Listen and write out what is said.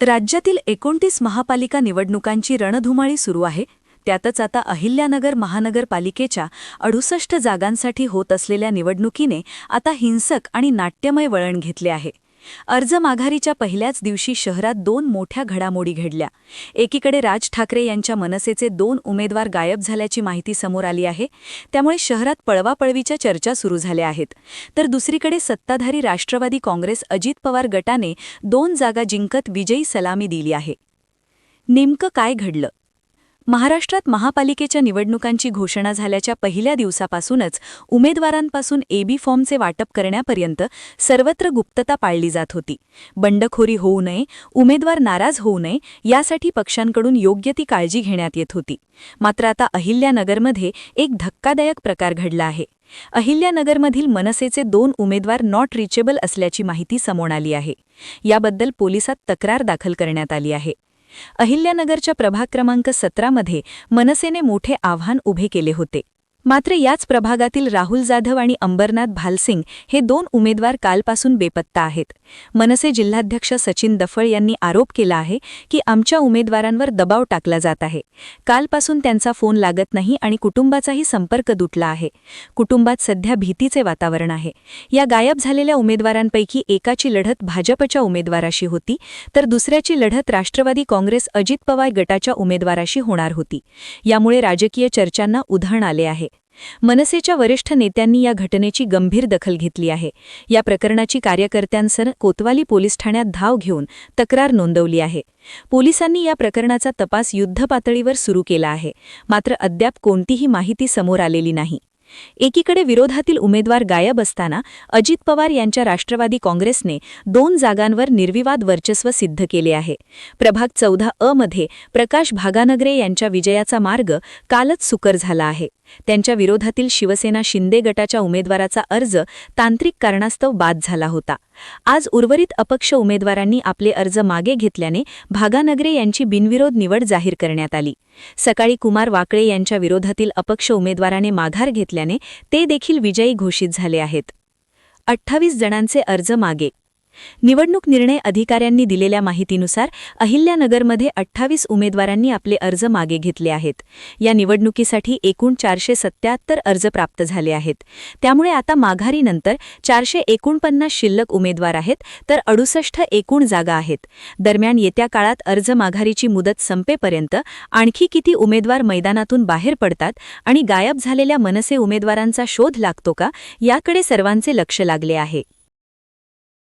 राज्यातील एकोणतीस महापालिका निवडणुकांची रणधुमाळी सुरू आहे. त्यातच आता अहिल्यानगर महानगरपालिकेच्या अडुसष्ट जागांसाठी होत असलेल्या निवडणुकीने आता हिंसक आणि नाट्यमय वळण घेतले आहे. अर्ज माघारीच्या पहिल्याच दिवशी शहरात दोन मोठ्या घडामोडी घडल्या. एकीकडे राज ठाकरे यांच्या मनसेचे दोन उमेदवार गायब झाल्याची माहिती समोर आली आहे. त्यामुळे शहरात पळवापळवीच्या चर्चा सुरू झाल्या आहेत. तर दुसरीकडे सत्ताधारी राष्ट्रवादी काँग्रेस अजित पवार गटाने दोन जागा जिंकत विजयी सलामी दिली आहे. नेमकं काय घडलं? महाराष्ट्रात महापालिकेच्या निवडणुकांची घोषणा झाल्याच्या पहिल्या दिवसापासूनच उमेदवारांपासून एबी फॉर्मचे वाटप करण्यापर्यंत सर्वत्र गुप्तता पाळली जात होती. बंडखोरी होऊ नये उमेदवार नाराज होऊ नये यासाठी पक्षांकडून योग्य ती काळजी घेण्यात येत होती. मात्र आता अहिल्यानगरमध्ये एक धक्कादायक प्रकार घडला आहे. अहिल्यानगरमधील मनसेचे दोन उमेदवार नॉट रिचेबल असल्याची माहिती समोर आली आहे. याबद्दल पोलिसात तक्रार दाखल करण्यात आली आहे. अहिल्यानगरच्या प्रभाग क्रमांक सतरामध्ये मनसेने मोठे आव्हान उभे केले होते. मात्र याच प्रभागातील राहुल जाधव आणि अंबरनाथ भालसिंग हे दोन उमेदवार कालपासून बेपत्ता आहेत. मनसे जिल्हाध्यक्ष सचिन दफळ यांनी आरोप केला आहे की आमच्या उमेदवारांवर दबाव टाकला जात आहे. कालपासून त्यांचा फोन लागत नाही आणि कुटुंबाचाही संपर्क दुटला आहे. कुटुंबात सध्या भीतीचे वातावरण आहे. या गायब झालेल्या उमेदवारांपैकी एकाची लढत भाजपच्या उमेदवाराशी होती तर दुसऱ्याची लढत राष्ट्रवादी काँग्रेस अजित पवार गटाच्या उमेदवाराशी होणार होती. यामुळे राजकीय चर्चांना उधाण आले आहे. मनसेच्या वरिष्ठ नेत्यांनी या घटनेची गंभीर दखल घेतली आहे. या प्रकरणाची कार्यकर्त्यांसह कोतवाली पोलीस ठाण्यात धाव घेऊन तक्रार नोंदवली आहे. पोलिसांनी या प्रकरणाचा तपास युद्धपातळीवर सुरू केला आहे. मात्र अद्याप कोणतीही माहिती समोर आलेली नाही. एकीकडे विरोधातील उमेदवार गायब असताना अजित पवार यांच्या राष्ट्रवादी काँग्रेसने दोन जागांवर निर्विवाद वर्चस्व सिद्ध केले आहे. प्रभाग चौदा अ मध्ये प्रकाश भागानगरे यांच्या विजयाचा मार्ग कालच सुकर झाला आहे. त्यांच्या विरोधातील शिवसेना शिंदे गटाच्या उमेदवाराचा अर्ज तांत्रिक कारणास्तव बाद झाला होता. आज उर्वरित अपक्ष उमेदवारांनी आपले अर्ज मागे घेतल्याने भागानगरे यांची बिनविरोध निवड जाहीर करण्यात आली. सकाळी कुमार वाकळे यांच्या विरोधातील अपक्ष उमेदवाराने माघार घेतल्याने ते देखील विजयी घोषित झाले आहेत. अठ्ठावीस जणांचे अर्ज मागे निवडणूक निर्णय अधिकाऱ्यांनी दिलेल्या माहितीनुसार अहिल्यानगरमध्ये अठ्ठावीस उमेदवारांनी आपले अर्ज मागे घेतले आहेत. या निवडणुकीसाठी एकूण चारशे सत्त्याहत्तर अर्ज प्राप्त झाले आहेत. त्यामुळे आता माघारीनंतर चारशे एकोणपन्नास शिल्लक उमेदवार आहेत तर अडुसष्ट एकूण जागा आहेत. दरम्यान येत्या काळात अर्ज माघारीची मुदत संपेपर्यंत आणखी किती उमेदवार मैदानातून बाहेर पडतात आणि गायब झालेल्या मनसे उमेदवारांचा शोध लागतो का याकडे सर्वांचे लक्ष लागले आहे.